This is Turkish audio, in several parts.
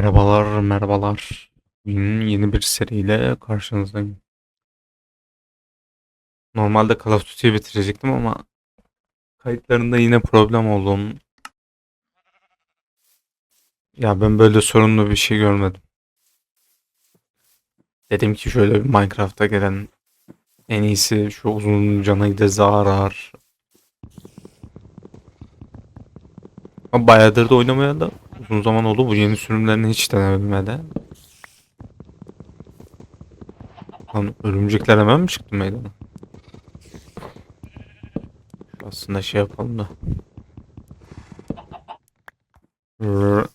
Merhabalar, merhabalar. Bugün yeni bir seriyle karşınızdayım. Normalde Call of Duty'yi bitirecektim ama kayıtlarında yine problem oldu. Ya ben böyle sorunlu bir şey görmedim. Dedim ki şöyle bir Minecraft'a gelen en iyisi şu uzun cana gide zarar. Ama bayağıdır da oynamaya da uzun zaman oldu. Bu yeni sürümlerini hiç denemedim. Lan örümcekler hemen mi çıktı meydana? Aslında şey yapalım da.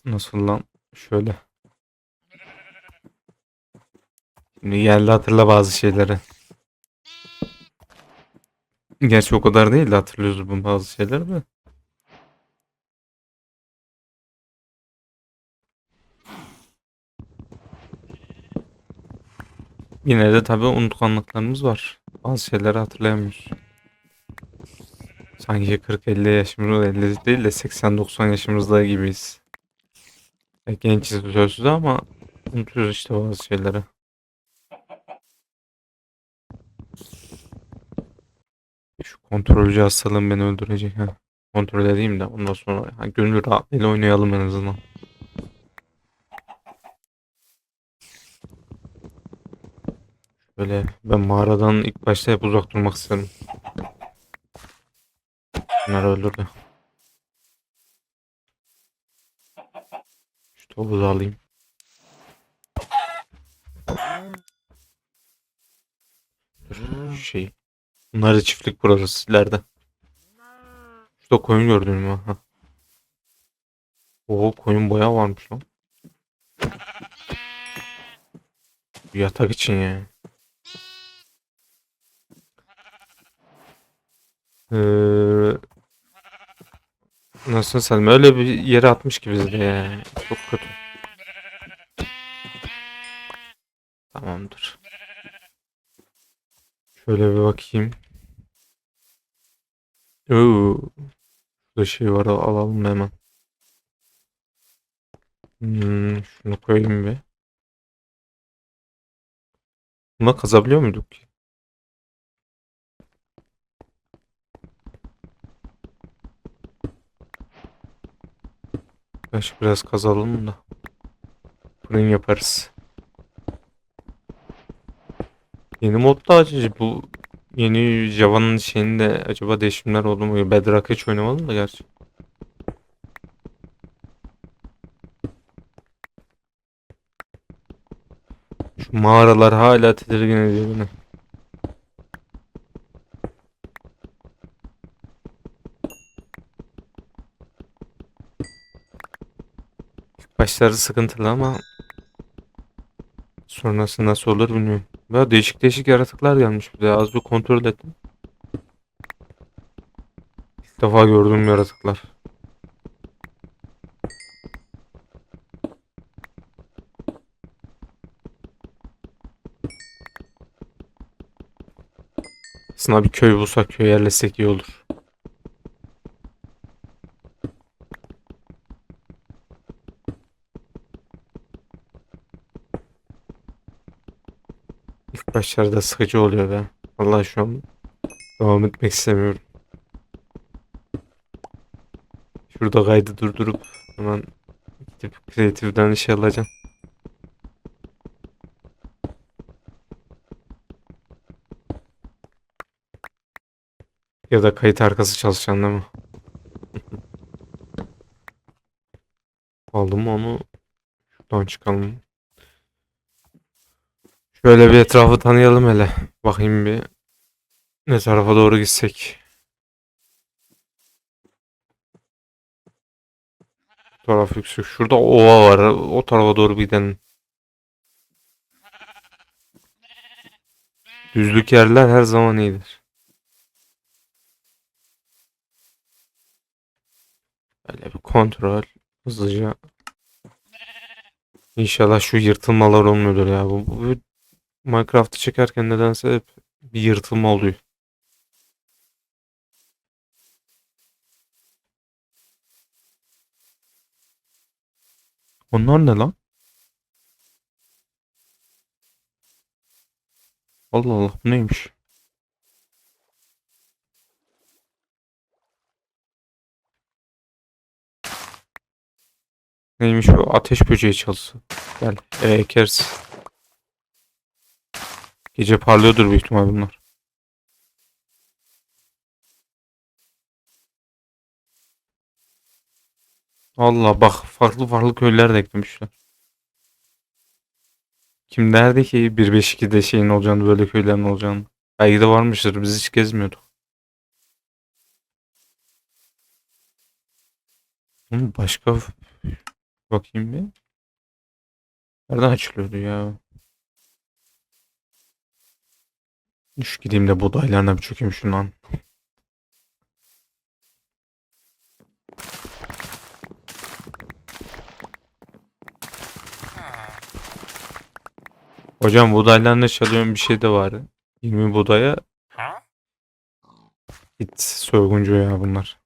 Nasıl lan? Şöyle. Şimdi geldi hatırla bazı şeyleri. Gerçi o kadar değil de hatırlıyoruz bu bazı şeyleri de. Yine de tabii unutkanlıklarımız var. Bazı şeyleri hatırlayamıyoruz. Sanki 40-50 yaşımızda 50 değil de 80-90 yaşımızda gibiyiz. Ya gençiz sözsüz ama unutuyoruz işte bazı şeyleri. Şu kontrolcü hastalığım beni öldürecek ha. Kontrol edeyim de ondan sonra ha, gönül rahatlığıyla oynayalım en azından. Böyle ben mağaradan ilk başta hep uzak durmak istedim. Bunları öldürdü. Şu topu da alayım. Dur şey. Bunlar da çiftlik burası ileride. Şurada koyun gördün mü? Ha. Oo koyun bayağı varmış lan. Yatak için ya. Ee, nasıl söyleyeyim öyle bir yere atmış gibi bizi ya. Çok kötü. Tamamdır. Şöyle bir bakayım. Oo, burada şey var al- alalım hemen. Hmm, şunu koyayım bir. Buna kazabiliyor muyduk ki? Baş biraz kazalım da. Fırın yaparız. Yeni modda acı bu yeni Java'nın şeyinde acaba değişimler oldu mu? Bedrock hiç oynamadım da gerçi. Şu mağaralar hala tedirgin ediyor beni. Başları sıkıntılı ama sonrası nasıl olur bilmiyorum. Böyle değişik değişik yaratıklar gelmiş bir de az bir kontrol ettim. İlk defa gördüğüm yaratıklar. Aslında bir köy bulsak köye yerleşsek iyi olur. İlk başlarda sıkıcı oluyor be. Vallahi şu an devam etmek istemiyorum. Şurada kaydı durdurup hemen gidip kreatiften şey alacağım. Ya da kayıt arkası çalışan değil mi? Aldım onu? Şuradan çıkalım. Şöyle bir etrafı tanıyalım hele. Bakayım bir ne tarafa doğru gitsek. Bu taraf yüksek. Şurada ova var. O tarafa doğru gidelim. Düzlük yerler her zaman iyidir. Böyle bir kontrol. Hızlıca. İnşallah şu yırtılmalar olmuyordur ya. Bu, bu Minecraft'ı çekerken nedense hep bir yırtılma oluyor. Onlar ne lan? Allah Allah bu neymiş? Neymiş bu ateş böceği çalısı. Gel eve ekersin. Gece parlıyordur büyük ihtimal bunlar. Allah bak farklı farklı köyler de eklemişler. Kim derdi ki 1.5.2'de şeyin olacağını böyle köylerin olacağını. Belki de varmıştır biz hiç gezmiyorduk. Başka bakayım bir. Nereden açılıyordu ya? Düş gideyim de buğdaylarına bir çökeyim şundan. Hocam buğdaylarına çalıyorum bir şey de var. 20 buğdaya git soyguncu ya bunlar.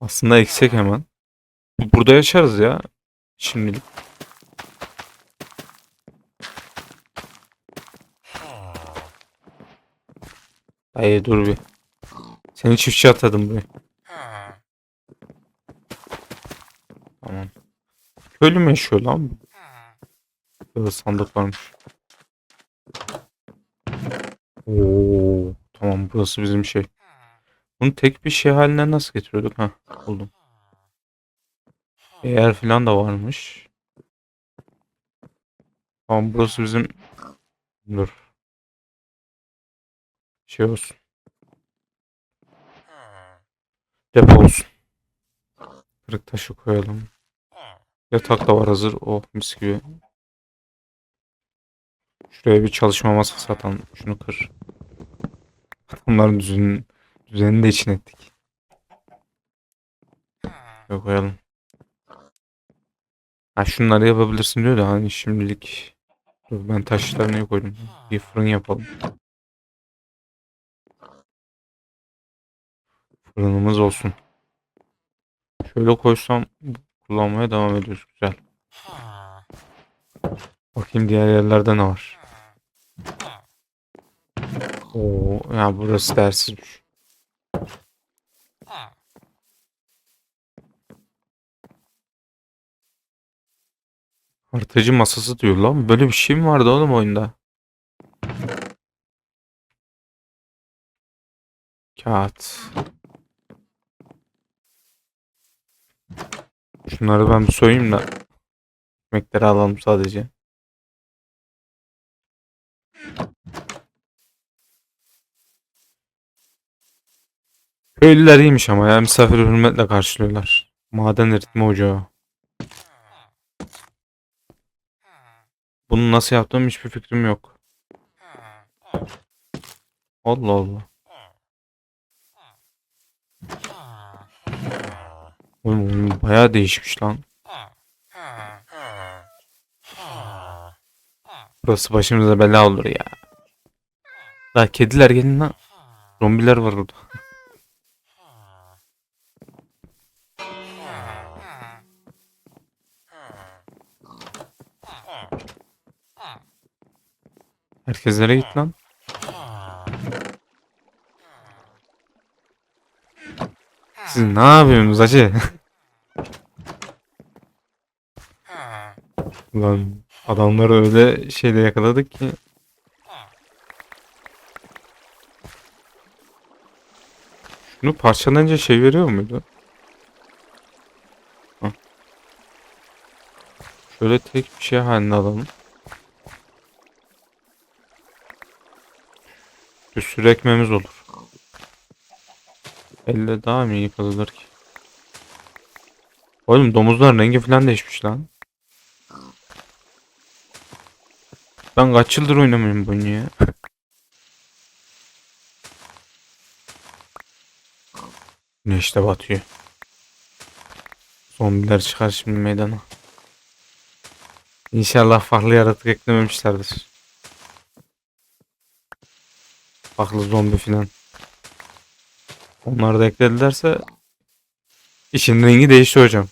Aslında eksik hemen. Burada yaşarız ya. Şimdilik. Hayır dur bir. Seni çiftçi atadım buraya. Tamam. Köylü mü yaşıyor lan? Burada sandık varmış. Oo, tamam burası bizim şey. Bunu tek bir şey haline nasıl getiriyorduk? Ha, buldum. Eğer filan da varmış. Tamam burası bizim dur. Şey olsun. Depo olsun. Kırık taşı koyalım. Yatak da var hazır. Oh mis gibi. Şuraya bir çalışma masası atalım. Şunu kır. Adamların düzenini, düzenini de için ettik. Şöyle koyalım. Ha şunları yapabilirsin diyor da hani şimdilik Dur ben taşlarını koydum. Bir fırın yapalım. Fırınımız olsun. Şöyle koysam kullanmaya devam ediyoruz. Güzel. Bakayım diğer yerlerde ne var. Oo, ya burası dersizmiş. Haritacı masası diyor lan. Böyle bir şey mi vardı oğlum oyunda? Kağıt. Şunları ben bir soyayım da. Ekmekleri alalım sadece. Köylüler iyiymiş ama ya misafir hürmetle karşılıyorlar. Maden eritme ocağı. Bunu nasıl yaptığım hiçbir fikrim yok. Allah Allah. Oğlum bayağı değişmiş lan. Burası başımıza bela olur ya. La kediler gelin lan. Zombiler var burada. Herkes nereye gitti lan? Siz ne yapıyorsunuz acı? Lan adamları öyle şeyle yakaladık ki. Şunu parçalayınca şey veriyor muydu? Hah. Şöyle tek bir şey haline alalım. Bir ekmemiz olur. Elle daha mı iyi kalılır ki? Oğlum domuzların rengi falan değişmiş lan. Ben kaç yıldır oynamıyorum bu oyunu ya. Güneş de batıyor. Zombiler çıkar şimdi meydana. İnşallah farklı yaratık eklememişlerdir. Farklı zombi filan. Onları da ekledilerse işin rengi değişti hocam.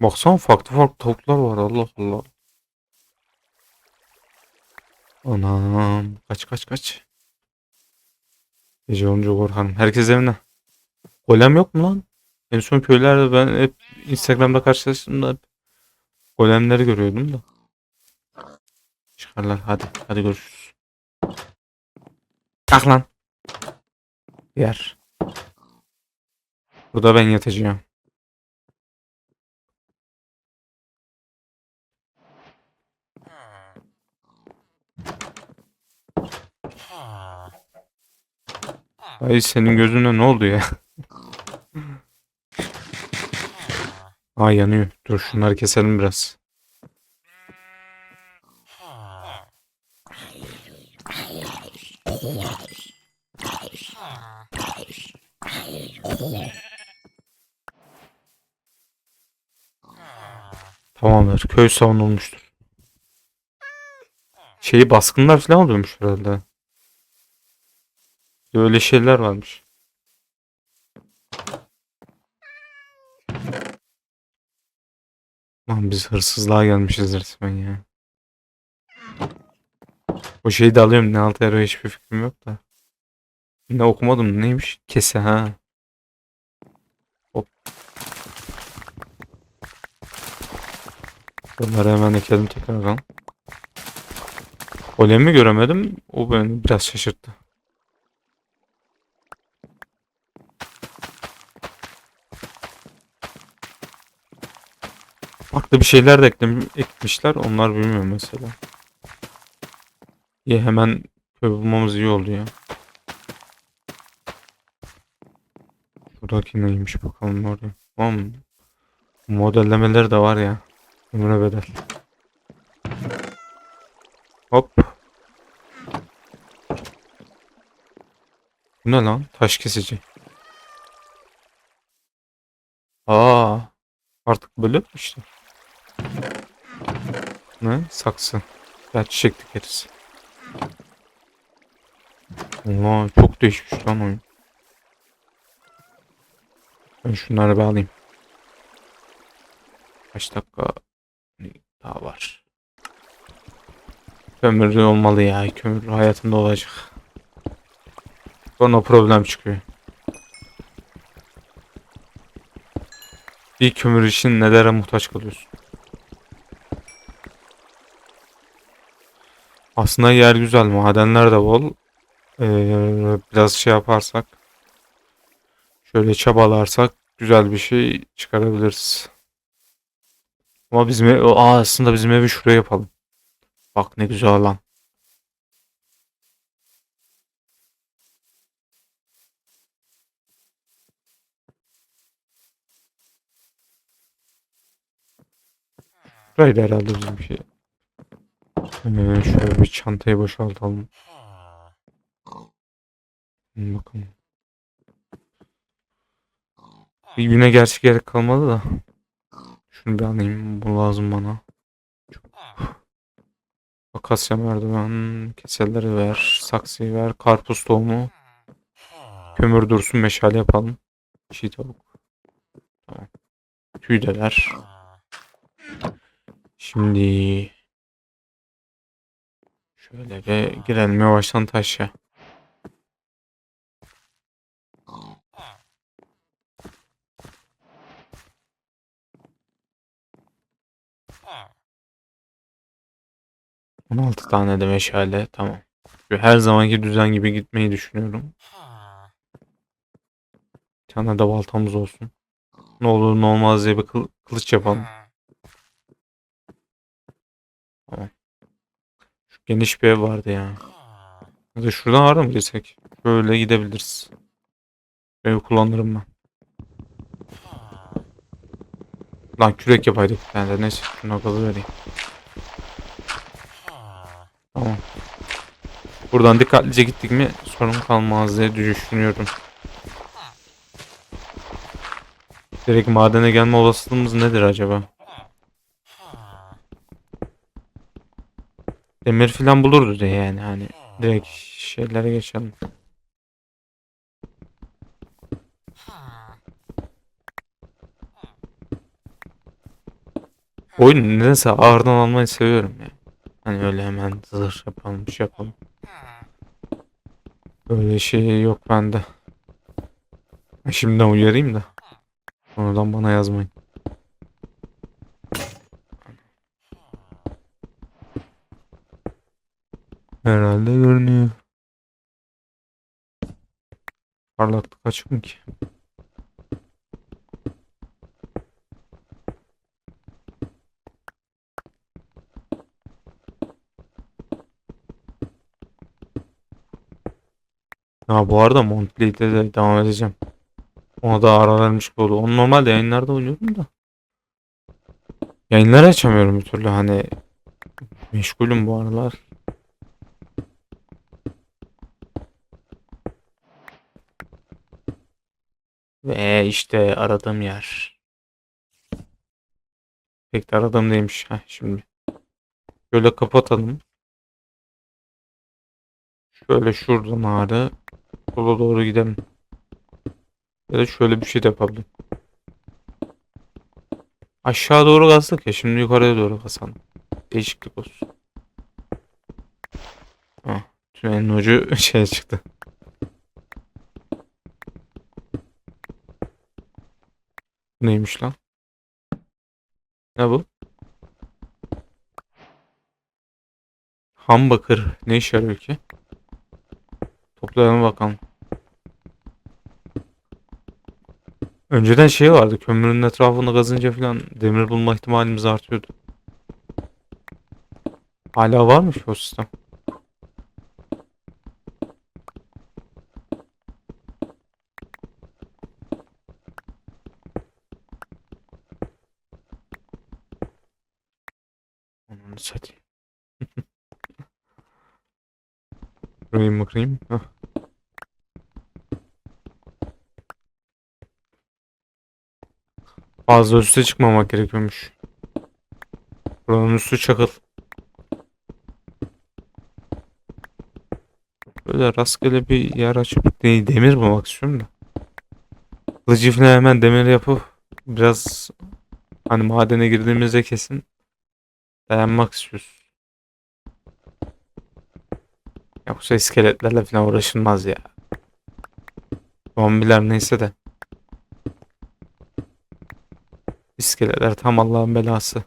Baksana farklı farklı tavuklar var Allah Allah. Anam kaç kaç kaç. Gece olunca korkarım. Herkes evine. Golem yok mu lan? En son köylerde ben hep Instagram'da karşılaştığımda hep golemleri görüyordum da. Çıkarlar hadi. Hadi görüşürüz. Kalk lan. Yer. Burada ben yatacağım. Ay senin gözüne ne oldu ya? Aa yanıyor. Dur şunları keselim biraz. Tamamdır. Köy savunulmuştur. Şeyi baskınlar falan oluyormuş herhalde. Öyle şeyler varmış. Lan biz hırsızlığa gelmişiz resmen ya. O şeyi de alıyorum. Ne altı yarıyor hiçbir fikrim yok da. Ne okumadım. Neymiş? Kese ha. Hop. Bunları hemen ekelim tekrardan. Golemi göremedim. O beni biraz şaşırttı. Farklı bir şeyler de ekmişler. Onlar bilmiyorum mesela. İyi hemen köy bulmamız iyi oldu ya. Şuradaki neymiş bakalım oraya. Tamam. Modellemeleri de var ya. Ömre bedel. Hop. Bu ne lan? Taş kesici. Aa. Artık böyle işte? Ne? Saksı. Ya çiçek dikeriz. Allah çok değişmiş lan oyun. Ben şunları bir alayım. Kaç dakika daha var. Kömür olmalı ya. Kömür hayatımda olacak. Sonra problem çıkıyor. Bir kömür için nelere muhtaç kalıyorsun? Aslında yer güzel. Madenler de bol. Ee, biraz şey yaparsak. Şöyle çabalarsak güzel bir şey çıkarabiliriz. Ama bizim ev, aslında bizim evi şuraya yapalım. Bak ne güzel lan. Burayı herhalde bizim şey. Ee, şöyle bir çantayı boşaltalım. Bir güne gerçi gerek kalmadı da. Şunu bir alayım. Bu lazım bana. Akasya merdiven, keseleri ver, saksıyı ver, karpuz tohumu, kömür dursun, meşale yapalım. Çiğ tavuk. Tamam. Tüy de ver. Şimdi şöyle bir girelim yavaştan taşa. On altı tane de meşale tamam. Şu her zamanki düzen gibi gitmeyi düşünüyorum. Bir tane de baltamız olsun. Ne olur ne olmaz diye bir kıl- kılıç yapalım. Şu geniş bir ev vardı ya. Hadi şuradan var mı girsek? Böyle gidebiliriz. Ev kullanırım ben. Lan kürek yapaydık bir tane de. Neyse şuna kalı vereyim. Tamam. Buradan dikkatlice gittik mi sorun kalmaz diye düşünüyorum. Direkt madene gelme olasılığımız nedir acaba? Demir filan bulurdu diye yani hani direkt şeylere geçelim. Oyun nedense ağırdan almayı seviyorum ya. Hani öyle hemen zırh yapalım bir şey yapalım. Öyle şey yok bende. Şimdiden uyarayım da. Sonradan bana yazmayın. Herhalde görünüyor. Parlaklık açık mı ki? Ha bu arada Montpellier'de de devam edeceğim. Ona da ara vermiş oldu. Onu normalde yayınlarda oynuyorum da. Yayınları açamıyorum bir türlü hani. Meşgulüm bu aralar. Ve işte aradığım yer. Pek de aradığım değilmiş. Heh, şimdi. Şöyle kapatalım. Şöyle şuradan ağrı. Sola doğru gidelim. Ya da şöyle bir şey de yapabilirim. Aşağı doğru kazdık ya. Şimdi yukarıya doğru kazalım. Değişiklik olsun. Ha, tünelin ucu şeye çıktı. Neymiş lan? Ne bu? Ham bakır. Ne işe yarıyor ki? Toplayalım bakalım. Önceden şey vardı. Kömürün etrafını kazınca falan demir bulma ihtimalimiz artıyordu. Hala varmış o sistem. Onu satayım. Bakayım bakayım. Hah. Fazla üste çıkmamak gerekiyormuş. Buranın üstü çakıl. Böyle rastgele bir yer açıp de- demir bulmak istiyorum da. Kılıcı hemen demir yapıp biraz hani madene girdiğimizde kesin dayanmak istiyoruz. Yoksa iskeletlerle falan uğraşılmaz ya. Zombiler neyse de. İskeletler tam Allah'ın belası.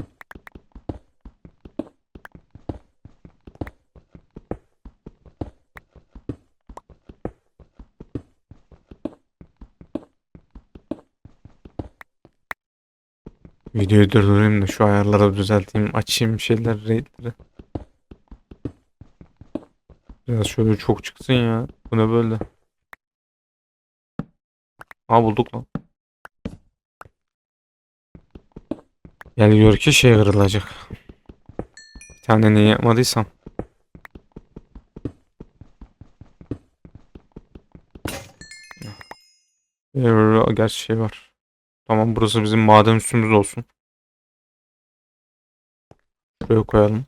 Videoyu durdurayım da şu ayarları düzelteyim. Açayım şeyler raidleri. Biraz şöyle çok çıksın ya. Bu ne böyle? Ha bulduk lan. Yani gör ki şey kırılacak. Bir tane ne yapmadıysam. Ee, gerçi şey var. Tamam burası bizim maden üstümüz olsun. Şuraya koyalım.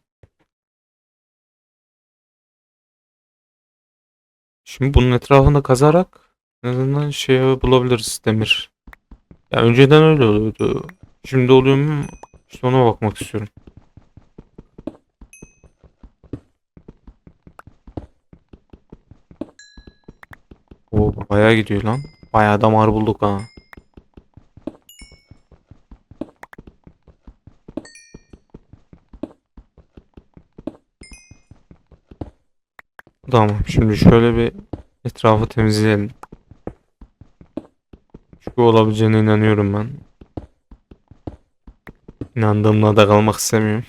Şimdi bunun etrafında kazarak en azından şey bulabiliriz demir. Ya önceden öyle oluyordu. Şimdi oluyor mu? İşte ona bakmak istiyorum. Oo bayağı gidiyor lan. Bayağı damar bulduk ha. Tamam şimdi şöyle bir etrafı temizleyelim. Çünkü olabileceğine inanıyorum ben. İnandığımla da kalmak istemiyorum.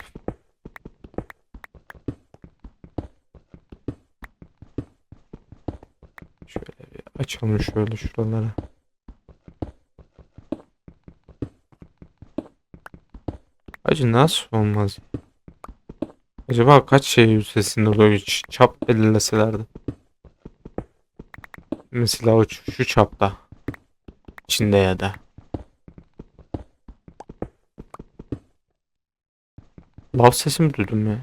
Şöyle bir açalım şöyle şuraları. Acı nasıl olmaz? Acaba kaç şey üstesinde oluyor çap belirleselerdi. Mesela o şu çapta. İçinde ya da. Lav sesi mi duydum ya?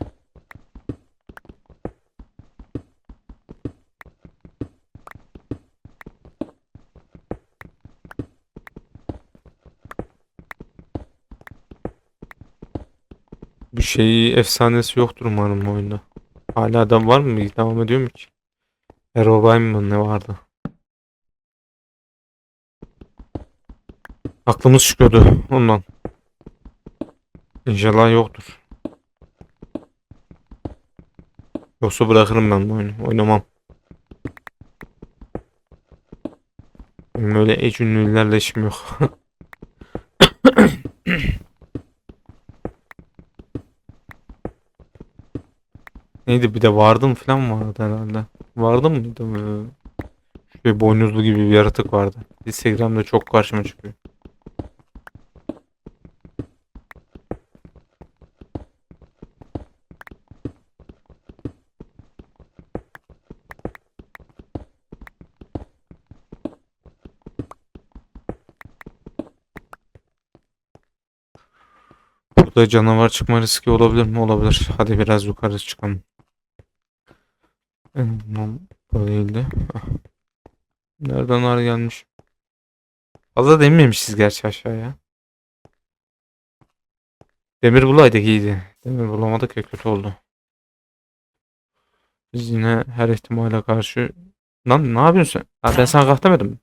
Şeyi efsanesi yoktur umarım oyunda. Hala adam var mı? Devam ediyor mu ki? Herobrine mı ne vardı? Aklımız çıkıyordu ondan. İnşallah yoktur. Yoksa bırakırım ben bu oyunu. Oynamam. Benim öyle işim yok. Neydi bir de vardım falan vardı herhalde. Vardım mıydı? Ee, Şöyle boynuzlu gibi bir yaratık vardı. Instagram'da çok karşıma çıkıyor. Burada canavar çıkma riski olabilir mi? Olabilir. Hadi biraz yukarı çıkalım. Hmm, Böyle değildi. Nereden ağrı gelmiş? Fazla dememişiz gerçi aşağıya. Demir bulaydık iyiydi. Demir bulamadık ya kötü oldu. Biz yine her ihtimale karşı... Lan ne yapıyorsun sen? Ha, ben sana kalk demedim.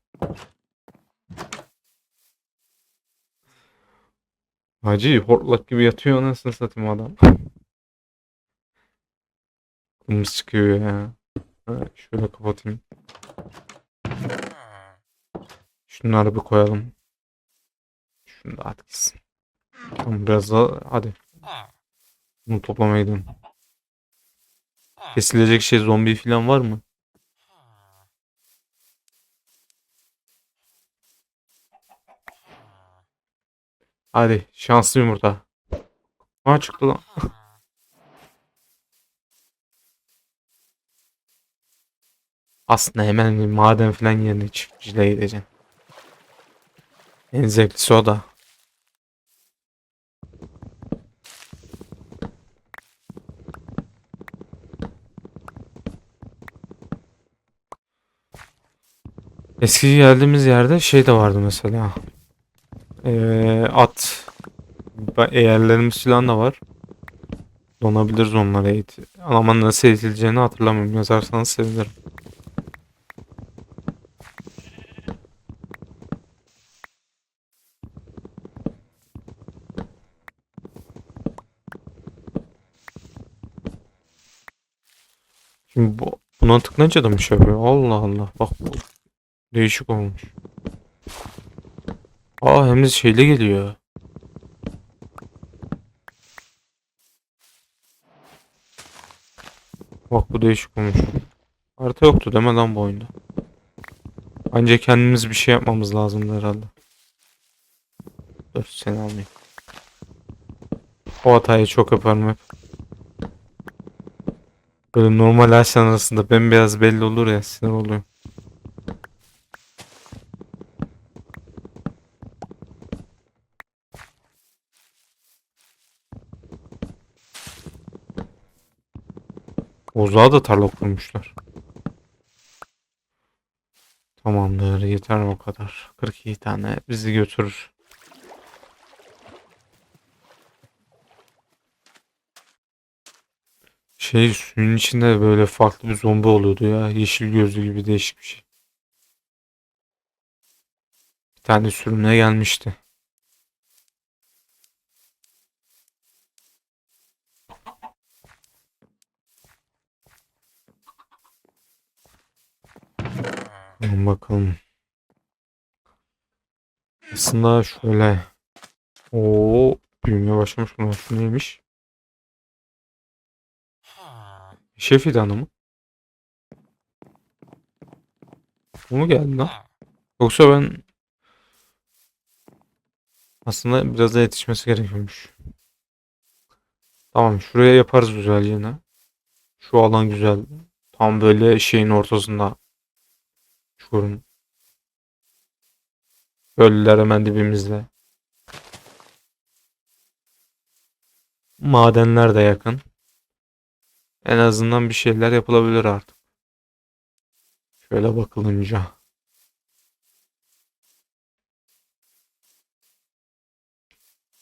Hacı hortlak gibi yatıyor anasını satayım adam. Kımız çıkıyor ya. Şöyle kapatayım. Şunları bir koyalım. Şunu da at gitsin. Tamam biraz daha hadi. Bunu toplamaya gidelim. Kesilecek şey zombi falan var mı? Hadi şanslı yumurta. Aa çıktı lan. Aslında hemen bir maden falan yerine çiftçiliğe gideceksin. En zevklisi o da. Eski geldiğimiz yerde şey de vardı mesela. Ee, at eğerlerimiz falan da var. Donabiliriz onlara eğit. Ama nasıl eğitileceğini hatırlamıyorum. Yazarsanız sevinirim. Şimdi bu, buna tıklayınca da mı şey yapıyor? Allah Allah. Bak bu değişik olmuş. Aa hem de şeyle geliyor. Bak bu değişik olmuş. Harita yoktu deme lan bu oyunda. Ancak kendimiz bir şey yapmamız lazımdı herhalde. Dur seni almayayım. O hatayı çok yaparım hep. Böyle normal ağaçların arasında bembeyaz belli olur ya sinir oluyor. Ozağa da tarla kurmuşlar. Tamamdır yeter o kadar. 42 tane bizi götürür. Şey suyun içinde böyle farklı bir zombi oluyordu ya. Yeşil gözlü gibi değişik bir şey. Bir tane sürümüne gelmişti. Bakalım bakalım. Aslında şöyle. Oo, büyümeye başlamış bunlar. Neymiş? Şef fidanı mı? Bu mu geldi lan? Yoksa ben aslında biraz da yetişmesi gerekiyormuş. Tamam şuraya yaparız güzelce yine. Şu alan güzel. Tam böyle şeyin ortasında. Çukurun. Göller hemen dibimizde. Madenler de yakın. En azından bir şeyler yapılabilir artık. Şöyle bakılınca.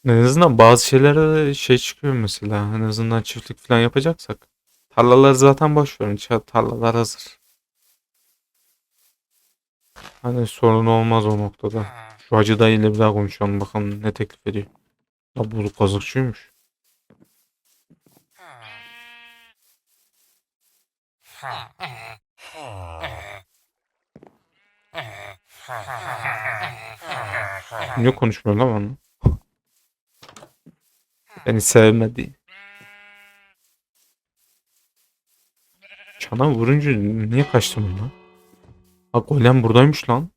En azından bazı şeylere şey çıkıyor mesela. En azından çiftlik falan yapacaksak. Tarlaları zaten boş verin. Tarlalar hazır. Hani sorun olmaz o noktada. Şu Hacı dayıyla bir daha konuşalım bakalım ne teklif ediyor. La bu kazıkçıymış. Niye konuşmuyor lan bana? Beni sevmedi. Çana vurunca niye kaçtım lan? Ha golem buradaymış lan.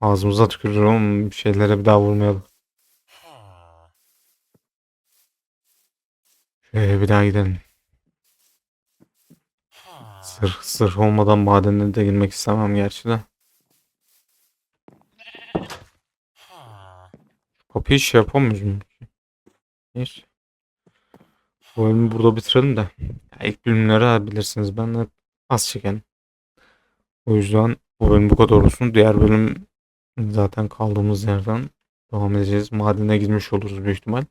Ağzımıza tükürür oğlum bir şeylere bir daha vurmayalım. Şöyle bir daha gidelim. Sırf, sırf olmadan madenlere de girmek istemem gerçi de. Kapıyı şey yapamıyoruz mu? Neyse. Bu bölümü burada bitirelim de. Ya ilk bölümleri bilirsiniz ben hep az çeken. O yüzden bu bölüm bu kadar olsun. Diğer bölüm zaten kaldığımız yerden devam edeceğiz. Madene girmiş oluruz büyük ihtimal.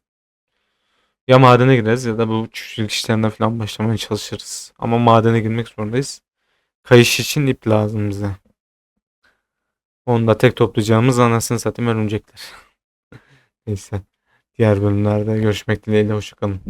Ya madene gireriz ya da bu çiftçilik işlerine falan başlamaya çalışırız. Ama madene girmek zorundayız. Kayış için ip lazım bize. Onu da tek toplayacağımız anasını satayım örümcekler. Neyse. Diğer bölümlerde görüşmek dileğiyle. Hoşçakalın.